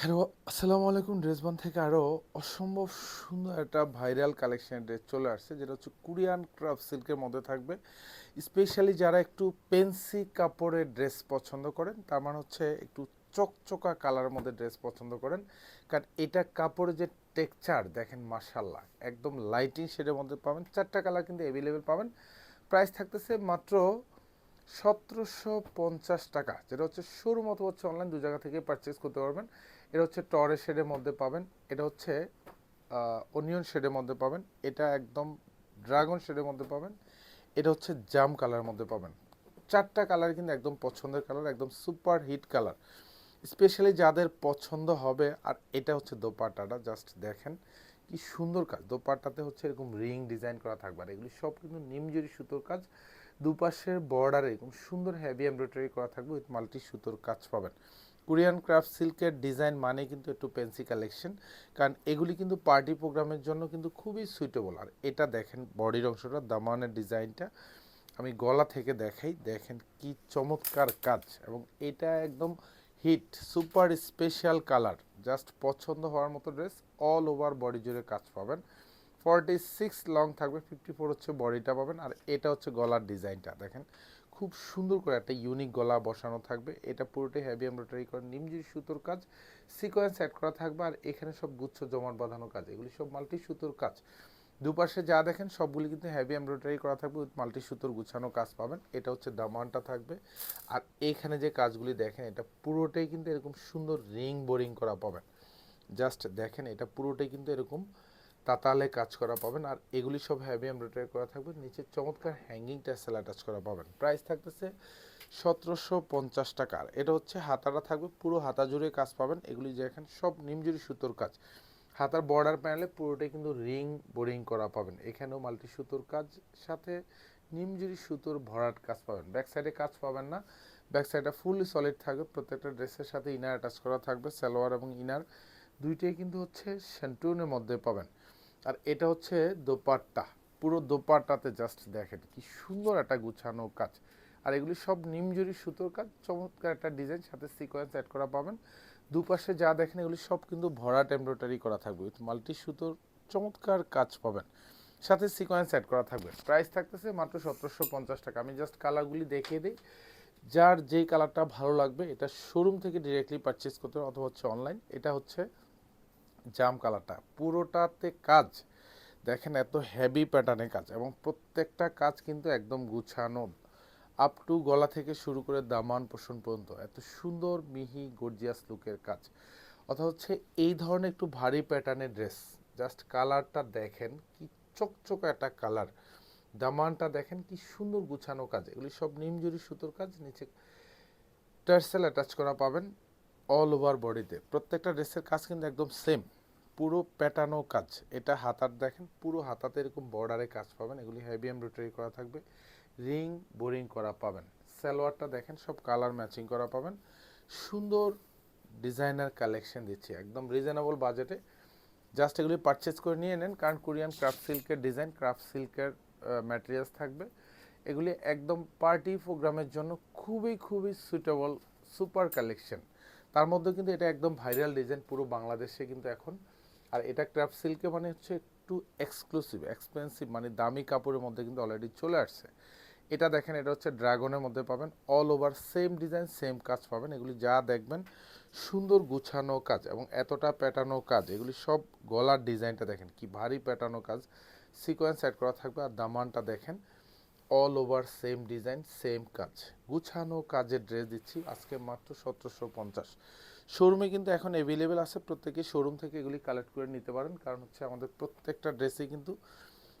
Hello, আসসালামু আলাইকুম। ড্রেসবান থেকে আরও অসম্ভব সুন্দর একটা ভাইরাল কালেকশন ড্রেস চলে আসছে, যেটা হচ্ছে কোরিয়ান ক্রাফট সিল্কের মধ্যে থাকবে। স্পেশালি যারা একটু পেন্সি কাপড়ের ড্রেস পছন্দ করেন, তার মানে হচ্ছে একটু চকচকা কালারের মধ্যে ড্রেস পছন্দ করেন। কারণ এটা কাপড়ের যে টেক্সচার দেখেন মাসাল্লাহ একদম লাইটিং শেডের মধ্যে পাবেন। চারটা কালার কিন্তু অ্যাভেলেবেল পাবেন। প্রাইস থাকতেছে মাত্র সতেরোশো পঞ্চাশ টাকা, যেটা হচ্ছে শোরুম অথবা হচ্ছে অনলাইন দু জায়গা থেকে পারচেস করতে পারবেন। এটা হচ্ছে টরে শেডের মধ্যে পাবেন। এটা হচ্ছে অনিয়ন শেডের মধ্যে পাবেন। এটা একদম ড্রাগন শেডের মধ্যে পাবেন। এটা হচ্ছে জাম কালারের মধ্যে পাবেন। চারটা কালার কিন্তু একদম পছন্দের কালার, একদম সুপার হিট কালার। স্পেশালি যাদের পছন্দ হবে, আর এটা হচ্ছে দোপাট্টাটা, জাস্ট দেখেন কি সুন্দর কাজ। দোপাট্টাতে হচ্ছে এরকম রিং ডিজাইন করা থাকবে আর এগুলি সব কিন্তু নিমজুরি সুতোর কাজ। দুপাশের বর্ডারে এরকম সুন্দর হেভি এমব্রয়ডারি করা থাকবে উইথ মাল্টি সুতোর কাজ পাবেন। কোরিয়ান ক্রাফট সিল্কের ডিজাইন মানে কিন্তু একটু পেন্সি কালেকশন। কারণ এগুলি কিন্তু পার্টি প্রোগ্রামের জন্য কিন্তু খুবই সুইটেবল আর এটা দেখেন, বডির অংশটা, দামানের ডিজাইনটা। আমি গলা থেকে দেখাই, দেখেন কি চমৎকার কাজ। এবং এটা একদম hit, super special colour. Just পছন্দ হওয়ার মতো ড্রেস অল ওভার বডি জুড়ে কাজ পাবেন। ফর্টি সিক্স লং থাকবে, ফিফটি ফোর হচ্ছে বডিটা পাবেন। আর এটা হচ্ছে গলার ডিজাইনটা, দেখেন। খুব সুন্দর করে একটা ইউনিক গলা বসানো থাকবে। এটা পুরোটাই হেভি এমব্রয়ডারি করে নিমজির সুতোর কাজ সিকোয়েন্স অ্যাড করা থাকবে আর এখানে সব গুচ্ছ জমাট বাঁধানো কাজ, এগুলি সব মাল্টি সুতোর কাজ। দুপাশে যা দেখেন সবগুলি কিন্তু হেভি এমব্রয়ডারি করা থাকবে উইথ মাল্টি সুতোর গুছানো কাজ পাবেন। এটা হচ্ছে দামানটা থাকবে। আর এখানে যে কাজগুলি দেখেন, এটা পুরোটাই কিন্তু এরকম সুন্দর রিং বোরিং করা পাবেন। জাস্ট দেখেন, এটা পুরোটাই কিন্তু এরকম তাতালে কাজ করা পাবেন। আর এগুলি সব হেভি এমব্রয়ডারি করা থাকবে। নিচে চমৎকার হ্যাঙ্গিং ট্যাসেল অ্যাটাচ করা পাবেন। প্রাইস থাকতেছে সতেরোশো পঞ্চাশ টাকার এটা হচ্ছে হাতাটা থাকবে, পুরো হাতা জুড়ে কাজ পাবেন। এগুলি দেখেন সব নিমজুরি সুতোর কাজ। হাতার বর্ডার প্যানেলে পুরোটাই কিন্তু রিং বোরিং করা পাবেন। এখানেও মাল্টি সুতোর কাজ, সাথে নিমজুরি সুতোর ভরাট কাজ পাবেন। ব্যাক সাইডে কাজ পাবেন না। ব্যাক সাইডটা ফুললি সলিড থাকবে। প্রত্যেকটা ড্রেসের সাথে ইনার অ্যাটাচ করা থাকবে, সালোয়ার এবং ইনার দুইটাই কিন্তু হচ্ছে শ্যান্টুনের মধ্যে পাবেন। আর এটা হচ্ছে দোপাট্টা। পুরো দোপাট্টাতে জাস্ট দেখেন কি সুন্দর একটা গুছানো কাজ। আর এগুলি সব নিমজুরি সুতোর কাজ, চমৎকার একটা ডিজাইন সাথে সিকোয়েন্স অ্যাড করা পাবেন। দুপাশে যা দেখেন এগুলি সব কিন্তু ভরাট এমব্রয়ডারি করা থাকবে উইথ মাল্টি সুতোর চমৎকার কাজ পাবেন। সাথে সিকোয়েন্স অ্যাড করা থাকবে। প্রাইস থাকতেছে মাত্র সতেরোশো পঞ্চাশ টাকা। আমি জাস্ট কালারগুলি দেখিয়ে দিই। যার যেই কালারটা ভালো লাগবে, এটা শোরুম থেকে ডিরেক্টলি পারচেস করতে হবে অথবা হচ্ছে অনলাইন এটা হচ্ছে জাম কালারটা। পুরোটাতে কাজ, দেখেন এত হেভি প্যাটার্নের কাজ এবং প্রত্যেকটা কাজ কিন্তু একদম গুছানো আপ টু গলা থেকে শুরু করে দামান পোষণ পর্যন্ত। এত সুন্দর, মিহি গর্জিয়াস লুকের কাজ। অথবা হচ্ছে এই ধরনের একটু ভারী প্যাটার্নের ড্রেস জাস্ট কালারটা দেখেন কি চকচক একটা কালার। দামানটা দেখেন কি সুন্দর গুছানো কাজ। এগুলি সব নিমজুরি সুতোর কাজ, নিচে টার্সেল অ্যাটাচ করা পাবেন অল ওভার বডিতে প্রত্যেকটা ড্রেসের কাজ কিন্তু একদম সেম পুরো প্যাটার্নও কাজ, এটা হাতার দেখেন, পুরো হাতাতে এরকম বর্ডারে কাজ পাবেন, এগুলি হেভি এমব্রয়ডারি করা থাকবে রিং বোরিং করা পাবেন, সালোয়ারটা দেখেন সব কালার ম্যাচিং করা পাবেন, সুন্দর ডিজাইনার কালেকশন দিচ্ছি, একদম রিজনেবল বাজেটে জাস্ট এগুলি পারচেস করে নিয়ে নেন, কারণ কোরিয়ান ক্রাফট সিল্কের ডিজাইন ক্রাফট সিল্কের ম্যাটেরিয়ালস থাকবে, এগুলি একদম পার্টি প্রোগ্রামের জন্য খুবই খুবই সুইটেবল সুপার কালেকশন তার মধ্যে কিন্তু এটা একদম ভাইরাল ডিজাইন পুরো বাংলাদেশে কিন্তু এখন আর এটা ক্রাফট সিল্কে মানে হচ্ছে একটু এক্সক্লুসিভ, এক্সপেন্সিভ মানে দামি কাপড়ের মধ্যে কিন্তু অলরেডি চলে আসছে। এটা দেখেন, এটা হচ্ছে ড্রাগনের মধ্যে পাবেন all over same design same কাজ পাবেন। এগুলি যা দেখবেন, সুন্দর গুছানো কাজ এবং এতটা প্যাটার্নো কাজ। এগুলি সব গলার ডিজাইনটা দেখেন, কি ভারী প্যাটার্নো কাজ। সিকোয়েন্স অ্যাড করা থাকবে আর দামানটা দেখেন all over same design same কাজ। গুছানো কাজের ড্রেস দিচ্ছি, আজকে মাত্র সতেরোশো পঞ্চাশ। শোরুমে কিন্তু এখন অ্যাভেলেবেল আছে। প্রত্যেকে শোরুম থেকে এগুলি কালেক্ট করে নিতে পারেন। কারণ হচ্ছে আমাদের প্রত্যেকটা ড্রেসে কিন্তু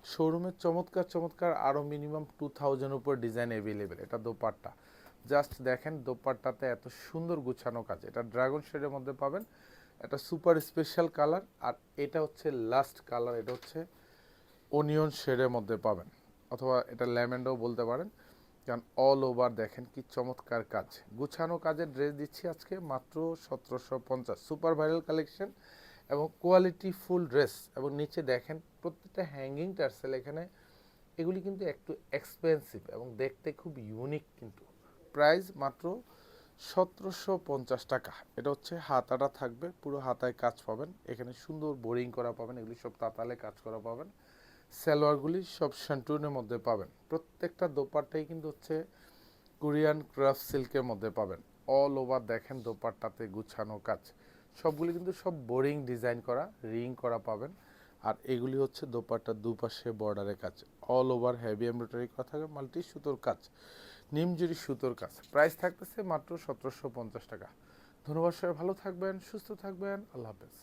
শোরুমের চমৎকার চমৎকার আরও মিনিমাম টু থাউজেন্ড উপর ডিজাইন অ্যাভেলেবেল এটা দোপাট্টা। জাস্ট দেখেন, দোপাট্টাতে এত সুন্দর গুছানো কাজ। এটা ড্রাগন শেডের মধ্যে পাবেন। এটা সুপার স্পেশাল কালার আর এটা হচ্ছে লাস্ট কালার এটা হচ্ছে অনিয়ন শেডের মধ্যে পাবেন। অথবা এটা ল্যামেন্ডও বলতে পারেন। কারণ অল ওভার দেখেন কি চমৎকার কাজ। গুছানো কাজের ড্রেস দিচ্ছি আজকে মাত্র সতেরোশো পঞ্চাশ। সুপার ভাইরাল কালেকশন এবং কোয়ালিটি ফুল ড্রেস এবং নিচে দেখেন প্রত্যেকটা হ্যাঙ্গিং টার্সেল এখানে, এগুলি কিন্তু একটু এক্সপেন্সিভ এবং দেখতে খুব ইউনিক কিন্তু। প্রাইস মাত্র সতেরোশো পঞ্চাশ টাকা। এটা হচ্ছে হাতাটা থাকবে, পুরো হাতায় কাজ পাবেন। এখানে সুন্দর বোরিং করা পাবেন, এগুলি সব তাতালে কাজ করা পাবেন। সালোয়ারগুলি সব শান্টুনের মধ্যে পাবেন। প্রত্যেকটা দোপারটাই কিন্তু হচ্ছে কোরিয়ান ক্রাফট সিল্কের মধ্যে পাবেন। অল ওভার দেখেন দোপারটাতে গুছানো কাজ। সবগুলি কিন্তু সব বোরিং ডিজাইন করা, রিং করা পাবেন। আর এগুলি হচ্ছে দোপাট্টার দুপাশে বর্ডারের কাজ। অল ওভার হেভি এমব্রয়ডারি করা থাকবে মাল্টি সুতোর কাজ নিমজুরি সুতোর কাজ। প্রাইস থাকতেছে মাত্র সতেরোশো পঞ্চাশ টাকা। ধন্যবাদ সবাই, ভালো থাকবেন, সুস্থ থাকবেন, আল্লাহ হাফেজ।